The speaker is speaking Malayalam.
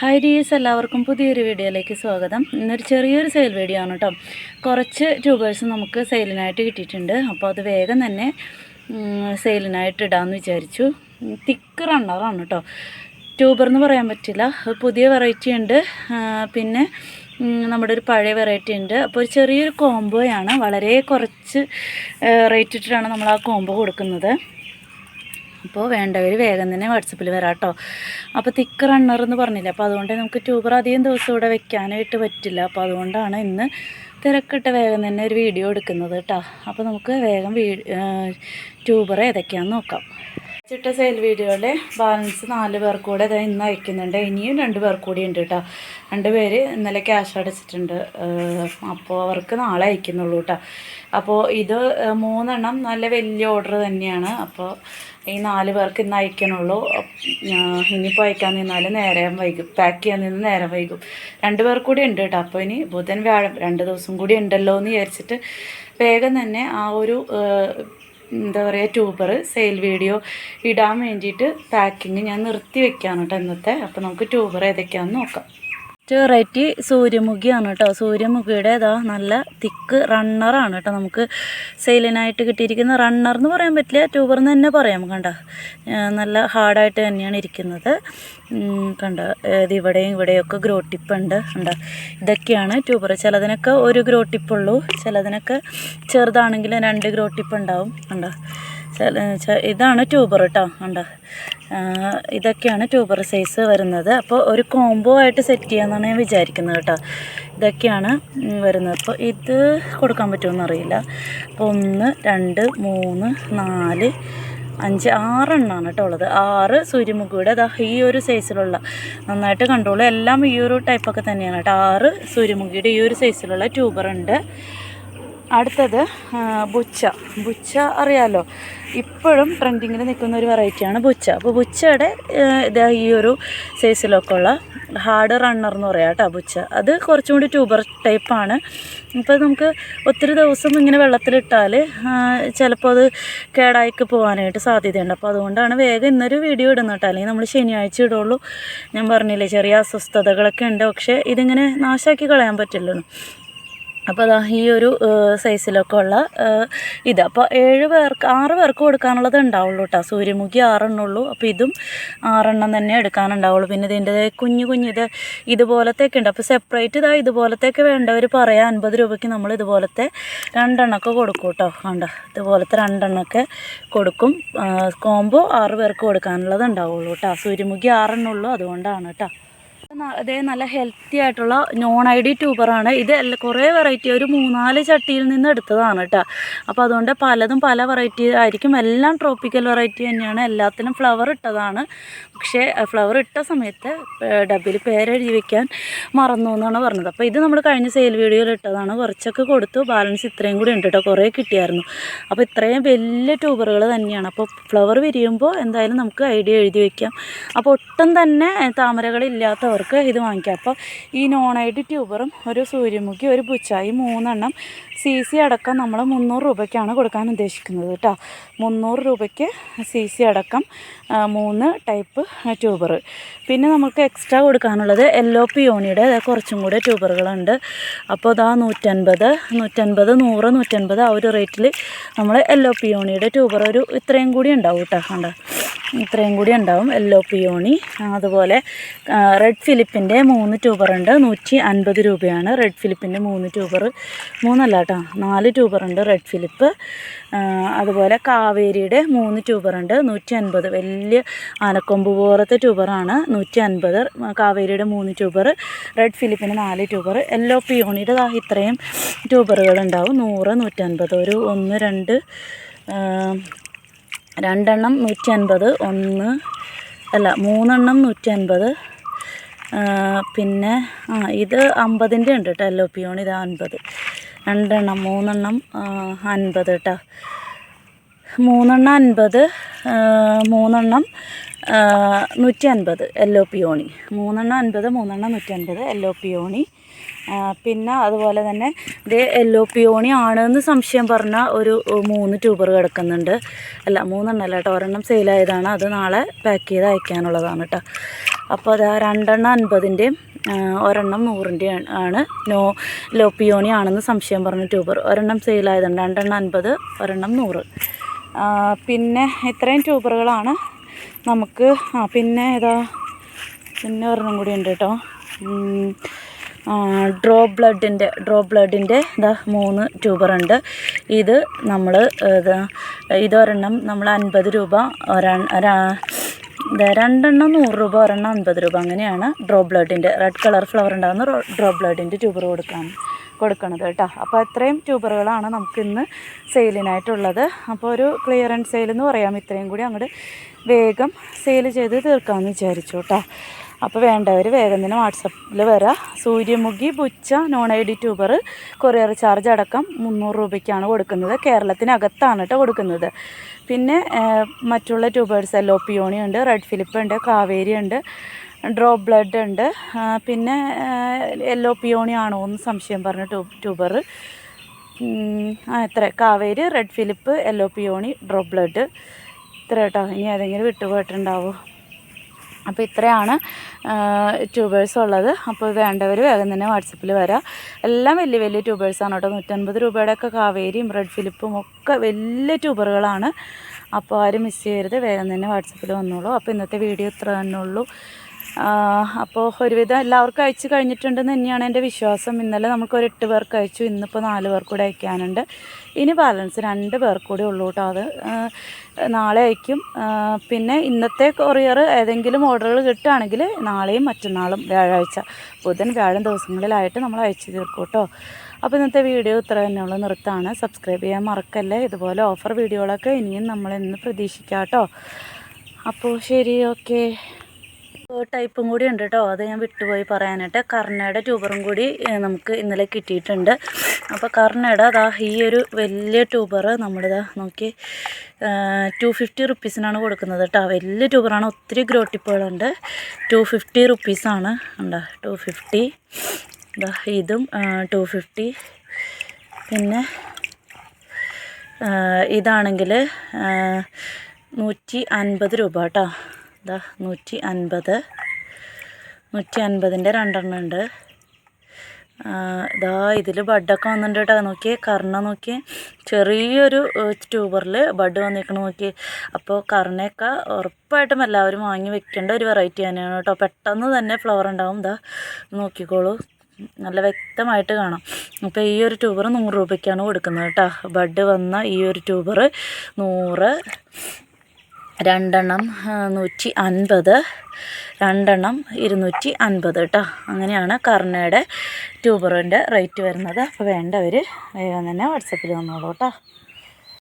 ഹായ് ഡീസ് എല്ലാവർക്കും പുതിയൊരു വീഡിയോയിലേക്ക് സ്വാഗതം. ഇന്നൊരു ചെറിയൊരു സെയിൽ വീഡിയോ ആണ് കേട്ടോ കുറച്ച് ട്യൂബേഴ്സ് നമുക്ക് സെയിലിനായിട്ട് കിട്ടിയിട്ടുണ്ട്. അപ്പോൾ അത് വേഗം തന്നെ സെയിലിനായിട്ട് ഇടാമെന്ന് വിചാരിച്ചു. തിക്ക് റണ്ണറാണ് കേട്ടോ ട്യൂബർ എന്ന് പറയാൻ പറ്റില്ല. പുതിയ വെറൈറ്റി ഉണ്ട്. പിന്നെ നമ്മുടെ ഒരു പഴയ വെറൈറ്റി ഉണ്ട്. അപ്പോൾ ഒരു ചെറിയൊരു കോംബോയാണ് വളരെ കുറച്ച് റേറ്റ് ഇട്ടിട്ടാണ് നമ്മൾ ആ കോംബോ കൊടുക്കുന്നത്. അപ്പോൾ വേണ്ടവർ വേഗം തന്നെ വാട്സപ്പിൽ വരാം കേട്ടോ അപ്പോൾ തിക്ക് റണ്ണർ എന്ന് പറഞ്ഞില്ല അപ്പോൾ അതുകൊണ്ട് നമുക്ക് ട്യൂബർ അധികം ദിവസം ഇവിടെ വെക്കാനായിട്ട് പറ്റില്ല. അപ്പോൾ അതുകൊണ്ടാണ് ഇന്ന് തിരക്കിട്ട് വേഗം തന്നെ ഒരു വീഡിയോ എടുക്കുന്നത് കേട്ടോ അപ്പോൾ നമുക്ക് വേഗം വീ ട്യൂബർ ഏതൊക്കെയാണെന്ന് നോക്കാം. ചിട്ട സെയിൽ വീഡിയോയുടെ ബാലൻസ് നാല് പേർക്ക് കൂടെ ഇതാ ഇന്ന് അയക്കുന്നുണ്ട്. ഇനിയും രണ്ട് പേർ കൂടി ഉണ്ട് കേട്ടോ രണ്ട് പേര് ഇന്നലെ ക്യാഷ് അടച്ചിട്ടുണ്ട് അപ്പോൾ അവർക്ക് നാളെ അയക്കുന്നുള്ളൂ കേട്ടോ അപ്പോൾ ഇത് മൂന്നെണ്ണം നല്ല വലിയ ഓർഡർ തന്നെയാണ്. അപ്പോൾ ഈ നാല് പേർക്ക് ഇന്ന് അയക്കണുള്ളൂ. ഇനിയിപ്പോൾ അയക്കാൻ നിന്നാൽ നേരം വൈകും. പാക്ക് ചെയ്യാൻ നിന്ന് നേരം വൈകും. രണ്ട് പേർ കൂടി ഉണ്ട് കേട്ടോ അപ്പോൾ ഇനി ബുധൻ വ്യാഴം രണ്ട് ദിവസം കൂടി ഉണ്ടല്ലോ എന്ന് വിചാരിച്ചിട്ട് വേഗം തന്നെ ആ ഒരു എന്താ പറയുക ട്യൂബർ സെയിൽ വീഡിയോ ഇടാൻ വേണ്ടിയിട്ട് പാക്കിങ് ഞാൻ നിർത്തി വെക്കുകയാണ് കേട്ടോ ഇന്നത്തെ. അപ്പോൾ നമുക്ക് ട്യൂബർ ഏതൊക്കെയാണെന്ന് നോക്കാം. വെറൈറ്റി സൂര്യമുഖിയാണ് കേട്ടോ. സൂര്യമുഖിയുടെ ഇതാ നല്ല തിക്ക് റണ്ണറാണ് കേട്ടോ. നമുക്ക് സെയിലിനായിട്ട് കിട്ടിയിരിക്കുന്ന റണ്ണർ എന്ന് പറയാൻ പറ്റില്ല. ട്യൂബർ എന്ന് തന്നെ പറയാം കണ്ട. നല്ല ഹാർഡായിട്ട് തന്നെയാണ് ഇരിക്കുന്നത്. കണ്ട. ഇത് ഇവിടെയും ഇവിടെയൊക്കെ ഗ്രോ ടിപ്പ് ഉണ്ട് ഇതൊക്കെയാണ് ട്യൂബർ ചിലതിനൊക്കെ ഒരു ഗ്രോ ടിപ്പുള്ളൂ ചിലതിനൊക്കെ ചെറുതാണെങ്കിൽ രണ്ട് ഗ്രോ ടിപ്പ് ഉണ്ടാവും കണ്ട. ഇതാണ് ട്യൂബർ കേട്ടോ ഉണ്ട് ഇതൊക്കെയാണ് ട്യൂബർ സൈസ് വരുന്നത്. അപ്പോൾ ഒരു കോംബോ ആയിട്ട് സെറ്റ് ചെയ്യാമെന്നാണ് ഞാൻ വിചാരിക്കുന്നത് കേട്ടോ ഇതൊക്കെയാണ് വരുന്നത്. അപ്പോൾ ഇത് കൊടുക്കാൻ പറ്റുമെന്ന് അറിയില്ല. അപ്പോൾ ഒന്ന് രണ്ട് മൂന്ന് നാല് അഞ്ച് ആറെണ്ണമാണ് കേട്ടോ ഉള്ളത്. ആറ് സൂര്യമുഖിയുടെ അതാ ഈ ഒരു സൈസിലുള്ള നന്നായിട്ട് കണ്ടോളൂ എല്ലാം ഈ ഒരു ടൈപ്പൊക്കെ തന്നെയാണ് കേട്ടോ ആറ് സൂര്യമുഖിയുടെ ഈ ഒരു സൈസിലുള്ള ട്യൂബറുണ്ട് അടുത്തത് ബുച്ച. ബുച്ച അറിയാലോ? ഇപ്പോഴും ട്രെൻഡിങ്ങിൽ നിൽക്കുന്ന ഒരു വെറൈറ്റിയാണ് ബുച്ച. അപ്പോൾ ബുച്ചയുടെ ഇതാ ഈ ഒരു സൈസിലൊക്കെ ഉള്ള ഹാർഡ് റണ്ണർ എന്ന് പറയാം കേട്ടോ ബുച്ച. അത് കുറച്ചും കൂടി ട്യൂബർ ടൈപ്പാണ് ഇപ്പോൾ നമുക്ക് ഒത്തിരി ദിവസം ഇങ്ങനെ വെള്ളത്തിലിട്ടാൽ ചിലപ്പോൾ അത് കേടായിക്ക് പോകാനായിട്ട് സാധ്യതയുണ്ട്. അപ്പോൾ അതുകൊണ്ടാണ് വേഗം ഇന്നൊരു വീഡിയോ ഇടുന്നത് കേട്ടോ. അല്ലെങ്കിൽ നമ്മൾ ശനിയാഴ്ച ഇടുള്ളൂ. ഞാൻ പറഞ്ഞില്ലേ ചെറിയ അസ്വസ്ഥതകളൊക്കെ ഉണ്ട്. പക്ഷേ ഇതിങ്ങനെ നാശാക്കി കളയാൻ പറ്റില്ലല്ലോ. അപ്പോൾ അതാ ഈ ഒരു സൈസിലൊക്കെ ഉള്ള ഇത്. അപ്പോൾ ഏഴ് പേർക്ക് ആറ് പേർക്ക് കൊടുക്കാനുള്ളത് ഉണ്ടാവുള്ളൂ കേട്ടോ സൂര്യമുഖി ആറെണ്ണം ഉള്ളൂ അപ്പോൾ ഇതും ആറെണ്ണം തന്നെ എടുക്കാനുണ്ടാവുള്ളൂ. പിന്നെ ഇതിന്റെ കുഞ്ഞു കുഞ്ഞു ഇത് ഇതുപോലത്തെയൊക്കെ ഉണ്ട്. അപ്പോൾ സെപ്പറേറ്റ് ഇതാ ഇതുപോലത്തെയൊക്കെ വേണ്ടവർ പറയാം അൻപത് രൂപയ്ക്ക് നമ്മൾ ഇതുപോലത്തെ രണ്ടെണ്ണമൊക്കെ കൊടുക്കും കേട്ടോ കണ്ട ഇതുപോലത്തെ രണ്ടെണ്ണമൊക്കെ കൊടുക്കും. കോംബോ ആറ് പേർക്ക് കൊടുക്കാനുള്ളത് ഉണ്ടാവുള്ളൂ കേട്ടോ സൂര്യമുഖി ആറെണ്ണം ഉള്ളൂ അതുകൊണ്ടാണ് കേട്ടോ അതേ നല്ല ഹെൽത്തി ആയിട്ടുള്ള നോൺ ഐ ഡി ട്യൂബറാണ് ഇത് കുറേ വെറൈറ്റി ഒരു മൂന്നാൽ ചട്ടിയിൽ നിന്ന് എടുത്തതാണ് കേട്ടോ അപ്പോൾ അതുകൊണ്ട് പലതും പല വെറൈറ്റി ആയിരിക്കും. എല്ലാം ട്രോപ്പിക്കൽ വെറൈറ്റി തന്നെയാണ്. എല്ലാത്തിനും ഫ്ലവർ ഇട്ടതാണ്. പക്ഷേ ഫ്ലവർ ഇട്ട സമയത്ത് ഡബിൽ പേരെഴുതി വയ്ക്കാൻ മറന്നു എന്നാണ് പറഞ്ഞത്. അപ്പോൾ ഇത് നമ്മൾ കഴിഞ്ഞ സെയിൽ വീഡിയോയിൽ ഇട്ടതാണ്. കുറച്ചൊക്കെ കൊടുത്തു. ബാലൻസ് ഇത്രയും കൂടി ഉണ്ട് കേട്ടോ കുറേ കിട്ടിയായിരുന്നു. അപ്പോൾ ഇത്രയും വലിയ ട്യൂബറുകൾ തന്നെയാണ്. അപ്പോൾ ഫ്ലവർ വിരിയുമ്പോൾ എന്തായാലും നമുക്ക് ഐഡിയ എഴുതി വയ്ക്കാം അപ്പോൾ ഒട്ടും തന്നെ താമരകളില്ലാത്തവർക്ക് ഇത് വാങ്ങിക്കാം. അപ്പോൾ ഈ നോൺ ഐഡി ട്യൂബറും ഒരു സൂര്യമുഖി ഒരു പുച്ച ഈ മൂന്നെണ്ണം സി സി അടക്കം നമ്മൾ മുന്നൂറ് രൂപയ്ക്കാണ് കൊടുക്കാൻ ഉദ്ദേശിക്കുന്നത് കേട്ടോ. മുന്നൂറ് രൂപയ്ക്ക് സി സി അടക്കം മൂന്ന് ടൈപ്പ് ട്യൂബർ പിന്നെ നമുക്ക് എക്സ്ട്രാ കൊടുക്കാനുള്ളത് എല്ലോ പിയോണിയുടെ കുറച്ചും കൂടെ ട്യൂബറുകളുണ്ട് അപ്പോൾ ഇതാ നൂറ്റൻപത് നൂറ്റൻപത് നൂറ് നൂറ്റൻപത് ആ ഒരു റേറ്റിൽ നമ്മൾ എല്ലോ പിയോണിയുടെ ട്യൂബർ ഒരു ഇത്രയും കൂടി ഉണ്ടാവും കേട്ടോ. കണ്ടോ? ഇത്രയും കൂടി ഉണ്ടാവും എല്ലോ പിയോണി അതുപോലെ റെഡ് ഫിലിപ്പിന്റെ മൂന്ന് ട്യൂബർ ഉണ്ട്. നൂറ്റി അൻപത് രൂപയാണ്. റെഡ് ഫിലിപ്പിന്റെ മൂന്ന് ട്യൂബർ മൂന്നല്ല കേട്ടോ നാല് ട്യൂബർ ഉണ്ട് റെഡ് ഫിലിപ്പ് അതുപോലെ കാവേരിയുടെ മൂന്ന് ട്യൂബർ ഉണ്ട്. നൂറ്റി അൻപത്. വലിയ ആനക്കൊമ്പ് പോലത്തെ ട്യൂബറാണ് നൂറ്റി അൻപത്. കാവേരിയുടെ മൂന്ന് ട്യൂബർ റെഡ് ഫിലിപ്പിന് നാല് ട്യൂബർ എല്ലോ പിയോണിയുടെ ഇത്രയും ട്യൂബറുകൾ ഉണ്ടാവും. നൂറ് നൂറ്റൻപത്. ഒരു ഒന്ന് രണ്ട് രണ്ടെണ്ണം നൂറ്റി അൻപത്. ഒന്ന് അല്ല മൂന്നെണ്ണം നൂറ്റി അൻപത്. പിന്നെ ആ ഇത് അമ്പതിന്റെ ഉണ്ട് കേട്ടോ എല്ലോ പിയോൺ ഇത് അൻപത്. രണ്ടെണ്ണം മൂന്നെണ്ണം അൻപത് കേട്ടോ മൂന്നെണ്ണം അൻപത് മൂന്നെണ്ണം നൂറ്റി അൻപത് എല്ലോ പിയോണി മൂന്നെണ്ണം അൻപത് മൂന്നെണ്ണം നൂറ്റി അൻപത് എല്ലോ പിയോണി പിന്നെ അതുപോലെ തന്നെ ഇത് എല്ലോ പിയോണി ആണെന്ന് സംശയം പറഞ്ഞ ഒരു മൂന്ന് ട്യൂബർ കിടക്കുന്നുണ്ട്. അല്ല മൂന്നെണ്ണം അല്ല കേട്ടോ. ഒരെണ്ണം സെയിലായതാണ് അത് നാളെ പാക്ക് ചെയ്ത് അയക്കാനുള്ളതാണ് കേട്ടോ. അപ്പോൾ അത് രണ്ടെണ്ണം അൻപതിന്റെയും ഒരെണ്ണം നൂറിന്റെയും ആണ് നോ ലോ പിയോണി ആണെന്ന് സംശയം പറഞ്ഞ ട്യൂബർ. ഒരെണ്ണം സെയിലായതുണ്ട് രണ്ടെണ്ണം അൻപത് ഒരെണ്ണം നൂറ്. പിന്നെ ഇത്രയും ട്യൂബറുകളാണ് നമുക്ക് ആ പിന്നെ ഏതാ പിന്നെ ഒരെണ്ണം കൂടി ഉണ്ട് കേട്ടോ. ഡ്രോ ബ്ലഡിന്റെ ഡ്രോ ബ്ലഡിന്റെ ഇതാ മൂന്ന് ട്യൂബറുണ്ട് ഇത് നമ്മൾ ഇതാ ഇതൊരെണ്ണം നമ്മൾ അൻപത് രൂപ ഒരെ രണ്ടെണ്ണം നൂറ് രൂപ ഒരെണ്ണം അൻപത് രൂപ അങ്ങനെയാണ് ഡ്രോ ബ്ലഡിന്റെ റെഡ് കളർ ഫ്ലവർ ഉണ്ടാകുന്ന ഡ്രോ ബ്ലഡിന്റെ ട്യൂബർ കൊടുക്കാൻ കൊടുക്കണത് കേട്ടോ. അപ്പോൾ അത്രയും ട്യൂബറുകളാണ് നമുക്കിന്ന് സെയിലിനായിട്ടുള്ളത് അപ്പോൾ ഒരു ക്ലിയറൻസ് സെയിൽ എന്ന് പറയാം. ഇത്രയും കൂടി അങ്ങോട്ട് വേഗം സെയിൽ ചെയ്ത് തീർക്കാമെന്ന് വിചാരിച്ചു കേട്ടോ അപ്പോൾ വേണ്ടവർ വേഗം തന്നെ വാട്സപ്പിൽ വരാം. സൂര്യമുഖി ബുച്ച non I D tuber courier charge അടക്കം മുന്നൂറ് രൂപയ്ക്കാണ് കൊടുക്കുന്നത്. കേരളത്തിനകത്താണ് കേട്ടോ കൊടുക്കുന്നത്. പിന്നെ മറ്റുള്ള ട്യൂബേഴ്സ് എല്ലോ പിയോണി ഉണ്ട് റെഡ് ഫിലിപ്പ് ഉണ്ട് കാവേരി ഉണ്ട് ഡ്രോപ്പ് ബ്ലഡ് ഉണ്ട്. പിന്നെ എല്ലോ പിയോണി ആണോ എന്ന് സംശയം പറഞ്ഞ ട്യൂ ട്യൂബർ എത്ര? Kaveri red Philip yellow peony drop blood ഇത്ര കേട്ടോ ഇനി ഏതെങ്കിലും വിട്ടുപോയിട്ടുണ്ടാവോ? അപ്പോൾ ഇത്രയാണ് ട്യൂബേഴ്സ് ഉള്ളത്. അപ്പോൾ വേണ്ടവർ വേഗം തന്നെ വാട്സപ്പിൽ വരാം. എല്ലാം വലിയ വലിയ ട്യൂബേഴ്സാണ് കേട്ടോ. നൂറ്റൻപത് രൂപയുടെയൊക്കെ കാവേരിയും റെഡ് ഫിലിപ്പും ഒക്കെ വലിയ ട്യൂബറുകളാണ് അപ്പോൾ ആരും മിസ് ചെയ്യരുത്. വേഗം തന്നെ വാട്സപ്പിൽ വന്നോളൂ. അപ്പോൾ ഇന്നത്തെ വീഡിയോ ഇത്ര തന്നെ ഉള്ളൂ. അപ്പോൾ ഒരുവിധം എല്ലാവർക്കും അയച്ചു കഴിഞ്ഞിട്ടുണ്ടെന്ന് തന്നെയാണ് എന്റെ വിശ്വാസം. ഇന്നലെ നമുക്കൊരു എട്ട് പേർക്ക് അയച്ചു ഇന്നിപ്പോൾ നാല് പേർക്ക് കൂടെ അയക്കാനുണ്ട്. ഇനി ബാലൻസ് രണ്ട് പേർക്ക് കൂടി ഉള്ളൂ കേട്ടോ അത്. നാളെ അയക്കും. പിന്നെ ഇന്നത്തെ കൊറിയർ ഏതെങ്കിലും ഓർഡറുകൾ കിട്ടുകയാണെങ്കിൽ നാളെയും മറ്റന്നാളും വ്യാഴാഴ്ച ബുധൻ വ്യാഴം ദിവസങ്ങളിലായിട്ട് നമ്മൾ അയച്ചു തീർക്കും കേട്ടോ. അപ്പോൾ ഇന്നത്തെ വീഡിയോ ഇത്ര തന്നെയുള്ള. നിർത്താണ്. സബ്സ്ക്രൈബ് ചെയ്യാൻ മറക്കല്ലേ? ഇതുപോലെ ഓഫർ വീഡിയോകളൊക്കെ ഇനിയും നമ്മൾ ഇന്ന് പ്രതീക്ഷിക്കാം കേട്ടോ. അപ്പോൾ ശരി ഓക്കെ. ടൈപ്പും കൂടി ഉണ്ട് കേട്ടോ അത് ഞാൻ വിട്ടുപോയി പറയാനായിട്ട്. കർണയുടെ ട്യൂബറും കൂടി നമുക്ക് ഇന്നലെ കിട്ടിയിട്ടുണ്ട്. അപ്പോൾ കർണയുടെ അതാ ഈ ഒരു വലിയ ട്യൂബർ നമ്മളിതാ നോക്കി ടു ഫിഫ്റ്റി റുപ്പീസിനാണ് കൊടുക്കുന്നത് കേട്ടോ വലിയ ട്യൂബറാണ് ഒത്തിരി ഗ്രോട്ടിപ്പുകളുണ്ട് ടു ഫിഫ്റ്റി റുപ്പീസാണ്. ഉണ്ടോ ടു ഫിഫ്റ്റി ഇതാ ഇതും ടു ഫിഫ്റ്റി പിന്നെ ഇതാണെങ്കിൽ നൂറ്റി അൻപത് രൂപ കേട്ടോ ഇതാ നൂറ്റി അൻപത് നൂറ്റി അൻപതിന്റെ രണ്ടെണ്ണം ഉണ്ട്. ഇതാ ഇതിൽ ബഡൊക്കെ വന്നിട്ടുണ്ട് കേട്ടോ. നോക്കിയേ കർണ നോക്കിയേ. ചെറിയൊരു ട്യൂബറിൽ ബഡ് വന്നിരിക്കണം നോക്കിയേ. അപ്പോൾ കർണയൊക്കെ ഉറപ്പായിട്ടും എല്ലാവരും വാങ്ങി വെക്കേണ്ട ഒരു വെറൈറ്റി തന്നെയാണ് കേട്ടോ. പെട്ടെന്ന് തന്നെ ഫ്ലവർ ഉണ്ടാവും. ഇതാ നോക്കിക്കോളൂ. നല്ല വ്യക്തമായിട്ട് കാണാം. അപ്പോൾ ഈ ഒരു ട്യൂബർ നൂറ് രൂപയ്ക്കാണ് കൊടുക്കുന്നത് കേട്ടോ. ബഡ് വന്ന ഈ ഒരു ട്യൂബർ നൂറ്. രണ്ടെണ്ണം നൂറ്റി അൻപത്. രണ്ടെണ്ണം ഇരുന്നൂറ്റി അൻപത് കേട്ടോ അങ്ങനെയാണ് കർണയുടെ ട്യൂബറിന്റെ റേറ്റ് വരുന്നത്. അപ്പോൾ വേണ്ടവർ വേഗം തന്നെ വാട്സപ്പിൽ വന്നോളൂ കേട്ടോ